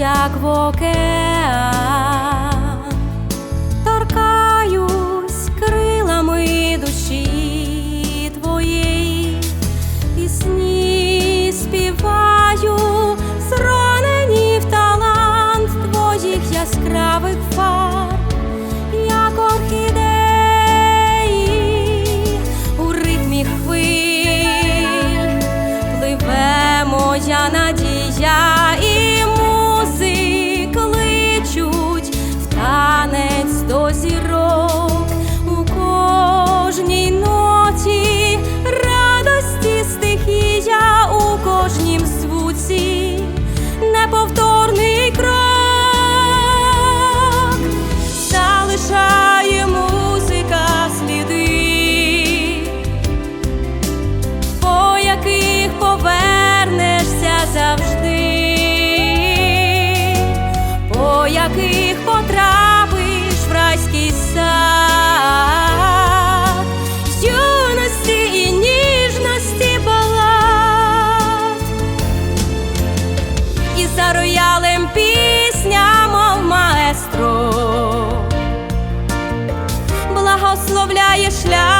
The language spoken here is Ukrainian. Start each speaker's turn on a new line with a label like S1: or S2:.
S1: як в океан, торкаюсь крилами душі твоєї, пісні співаю, зранені в талант твоїх яскравих фар, як орхідеї у ритмі хвиль, пливе моя надія. за роялем пісня, мов маестро, благословляє шлях.